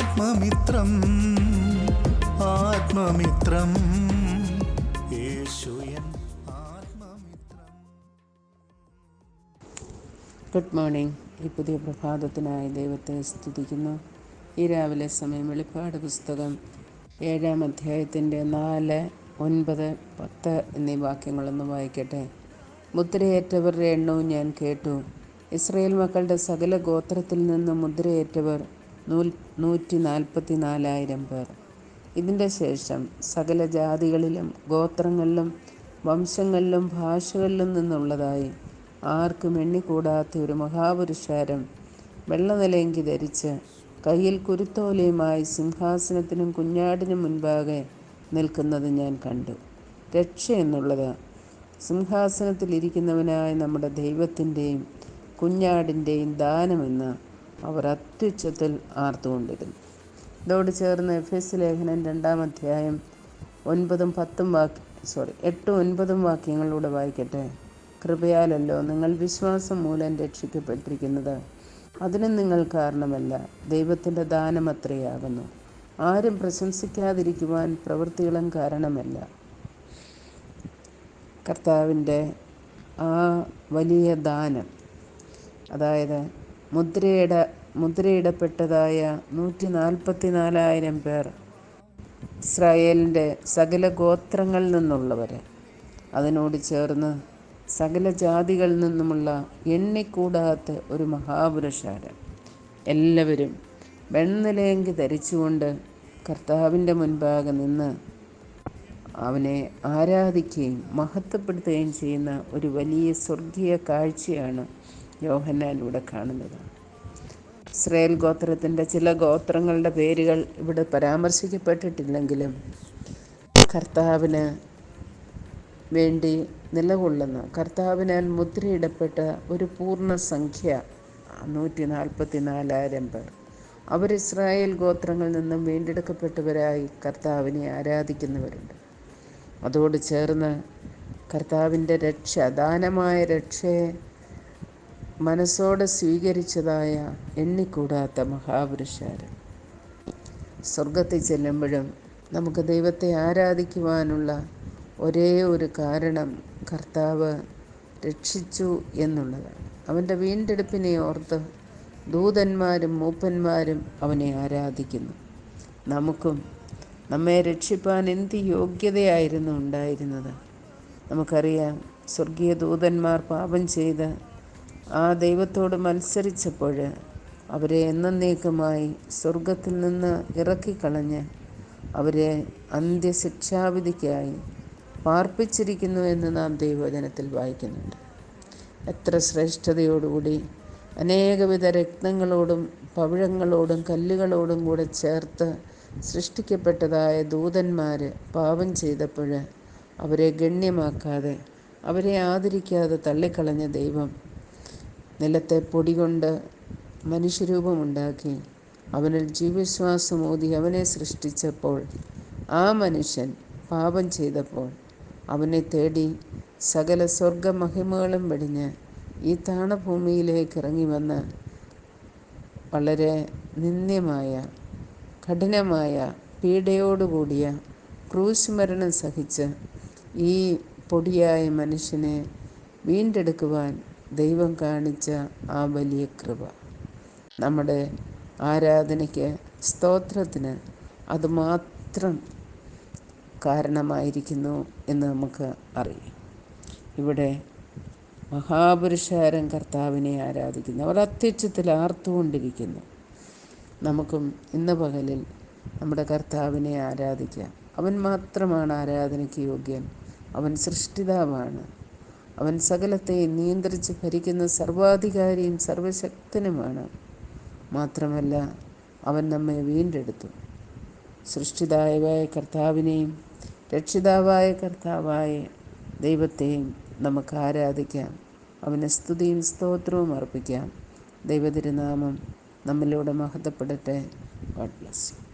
ആത്മമിത്രം ആത്മമിത്രം. ആത്മമിത്രം. Good morning ഈ പുതിയ പ്രഭാതത്തിനായി ദൈവത്തെ സ്തുതിക്കുന്നു. ഈ രാവിലെ സമയം വെളിപ്പാട് പുസ്തകം ഏഴാം അധ്യായത്തിന്റെ നാല് ഒൻപത് പത്ത് എന്നീ വാക്യങ്ങളൊന്ന് വായിക്കട്ടെ. മുദ്രയേറ്റവരുടെ എണ്ണവും ഞാൻ കേട്ടു. ഇസ്രയേൽ മക്കളുടെ സകല ഗോത്രത്തിൽ നിന്ന് മുദ്രയേറ്റവർ നൂൽ നൂറ്റി നാൽപ്പത്തി നാലായിരം പേർ. ഇതിന്റെ ശേഷം സകല ജാതികളിലും ഗോത്രങ്ങളിലും വംശങ്ങളിലും ഭാഷകളിലും നിന്നുള്ളതായി ആർക്കും എണ്ണിക്കൂടാത്ത ഒരു മഹാപുരുഷാരം വെള്ളനിലയെങ്കി ധരിച്ച് കയ്യിൽ കുരുത്തോലയുമായി സിംഹാസനത്തിനും കുഞ്ഞാടിനും മുൻപാകെ നിൽക്കുന്നത് ഞാൻ കണ്ടു. രക്ഷ എന്നുള്ളത് സിംഹാസനത്തിലിരിക്കുന്നവനായ നമ്മുടെ ദൈവത്തിന്റെയും കുഞ്ഞാടിന്റെയും ദാനമെന്ന് അവർ അത്യുച്ചത്തിൽ ആർത്തുകൊണ്ടിരുന്നു. ഇതോട് ചേർന്ന് എഫ് എസ് ലേഖനം രണ്ടാം അധ്യായം ഒൻപതും പത്തും വാക്യ സോറി എട്ടും ഒൻപതും വാക്യങ്ങളിലൂടെ വായിക്കട്ടെ. കൃപയാലല്ലോ നിങ്ങൾ വിശ്വാസം മൂലം രക്ഷിക്കപ്പെട്ടിരിക്കുന്നത്. അതിനും നിങ്ങൾ കാരണമല്ല ദൈവത്തിന്റെ ദാനമത്രയാകുന്നു ആരും പ്രശംസിക്കാതിരിക്കുവാൻ പ്രവൃത്തികളും കാരണമല്ല. കർത്താവിന്റെ ആ വലിയ ദാനം അതായത് മുദ്രയിട മുദ്രയിടപ്പെട്ടതായ നൂറ്റി നാൽപ്പത്തി നാലായിരം പേർ ഇസ്രായേലിന്റെ സകല ഗോത്രങ്ങളിൽ നിന്നുള്ളവർ അതിനോട് ചേർന്ന് സകല ജാതികളിൽ നിന്നുമുള്ള എണ്ണിക്കൂടാത്ത ഒരു മഹാപുരുഷാരം. എല്ലാവരും വെണ്ണിലേങ്കി ധരിച്ചുകൊണ്ട് കർത്താവിന്റെ മുൻപാകെ നിന്ന് അവനെ ആരാധിക്കുകയും മഹത്വപ്പെടുത്തുകയും ചെയ്യുന്ന ഒരു വലിയ സ്വർഗീയ കാഴ്ചയാണ് യോഹന്നാനിലൂടെ കാണുന്നത്. ഇസ്രയേൽ ഗോത്രത്തിന്റെ ചില ഗോത്രങ്ങളുടെ പേരുകൾ ഇവിടെ പരാമർശിക്കപ്പെട്ടിട്ടില്ലെങ്കിലും കർത്താവിന് വേണ്ടി നിലകൊള്ളുന്ന. കർത്താവിനാൽ മുദ്രയിടപ്പെട്ട ഒരു പൂർണ സംഖ്യ നൂറ്റി നാൽപ്പത്തി നാലായിരം പേർ. അവർ ഇസ്രായേൽ ഗോത്രങ്ങളിൽ നിന്നും വീണ്ടെടുക്കപ്പെട്ടവരായി കർത്താവിനെ ആരാധിക്കുന്നവരുണ്ട്. അതോട് ചേർന്ന് കർത്താവിന്റെ രക്ഷ ദാനമായ രക്ഷയെ മനസ്സോടെ സ്വീകരിച്ചതായ എണ്ണിക്കൂടാത്ത മഹാപുരുഷാരൻ സ്വർഗത്തിൽ ചെല്ലുമ്പോഴും നമുക്ക് ദൈവത്തെ ആരാധിക്കുവാനുള്ള ഒരേ ഒരു കാരണം കർത്താവ് രക്ഷിച്ചു എന്നുള്ളതാണ് അവന്റെ വീണ്ടെടുപ്പിനെ ഓർത്ത് ദൂതന്മാരും മൂപ്പന്മാരും അവനെ ആരാധിക്കുന്നു. നമുക്കും നമ്മെ രക്ഷിപ്പാൻ എന്ത് യോഗ്യതയായിരുന്നു ഉണ്ടായിരുന്നത്? നമുക്കറിയാം സ്വർഗീയ ദൂതന്മാർ പാപം ചെയ്ത് ആ ദൈവത്തോട് മത്സരിച്ചപ്പോൾ അവരെ എന്നേക്കുമായി സ്വർഗത്തിൽ നിന്ന് ഇറക്കിക്കളഞ്ഞ് അവരെ അന്ത്യശിക്ഷാവിധിക്കായി പാർപ്പിച്ചിരിക്കുന്നു എന്ന് നാം ദൈവജനത്തിൽ വായിക്കുന്നുണ്ട്. എത്ര ശ്രേഷ്ഠതയോടുകൂടി അനേകവിധ രക്തങ്ങളോടും പവിഴങ്ങളോടും കല്ലുകളോടും കൂടെ ചേർത്ത് സൃഷ്ടിക്കപ്പെട്ടതായ ദൂതന്മാർ പാപം ചെയ്തപ്പോൾ അവരെ ഗണ്യമാക്കാതെ അവരെ ആദരിക്കാതെ തള്ളിക്കളഞ്ഞ ദൈവം നിലത്തെ പൊടി കൊണ്ട് മനുഷ്യരൂപമുണ്ടാക്കി. അവനിൽ ജീവശ്വാസമോതി അവനെ സൃഷ്ടിച്ചപ്പോൾ ആ മനുഷ്യൻ പാപം ചെയ്തപ്പോൾ അവനെ തേടി സകല സ്വർഗമഹിമകളും വെടിഞ്ഞ് ഈ താണഭൂമിയിലേക്ക് ഇറങ്ങി വന്ന് വളരെ നിന്ദ്യമായ കഠിനമായ പീഡയോടുകൂടിയ ക്രൂശ് മരണം സഹിച്ച് ഈ പൊടിയായ മനുഷ്യനെ വീണ്ടെടുക്കുവാൻ ദൈവം കാണിച്ച ആ വലിയ കൃപ. നമ്മുടെ ആരാധനയ്ക്ക് സ്തോത്രത്തിന് അതുമാത്രം കാരണമായിരിക്കുന്നു എന്ന് നമുക്ക് അറിയാം. ഇവിടെ മഹാപുരുഷാരം കർത്താവിനെ ആരാധിക്കുന്നു. അവർ അത്യുച്ചത്തിൽ ആർത്തുകൊണ്ടിരിക്കുന്നു. നമുക്കും ഇന്ന് പകലിൽ നമ്മുടെ കർത്താവിനെ ആരാധിക്കാം. അവൻ മാത്രമാണ് ആരാധനയ്ക്ക് യോഗ്യൻ. അവൻ സൃഷ്ടിതാവാണ്. അവൻ സകലത്തെ നിയന്ത്രിച്ച് ഭരിക്കുന്ന സർവാധികാരിയും സർവശക്തനുമാണ്. മാത്രമല്ല അവൻ നമ്മെ വീണ്ടെടുത്തു. സൃഷ്ടിതായവായ കർത്താവിനെയും രക്ഷിതാവായ കർത്താവായ ദൈവത്തെയും നമുക്ക് ആരാധിക്കാം. അവന് സ്തുതിയും സ്തോത്രവും അർപ്പിക്കാം. ദൈവതിരുനാമം നമ്മിലൂടെ മഹത്വപ്പെടട്ടെ. God bless you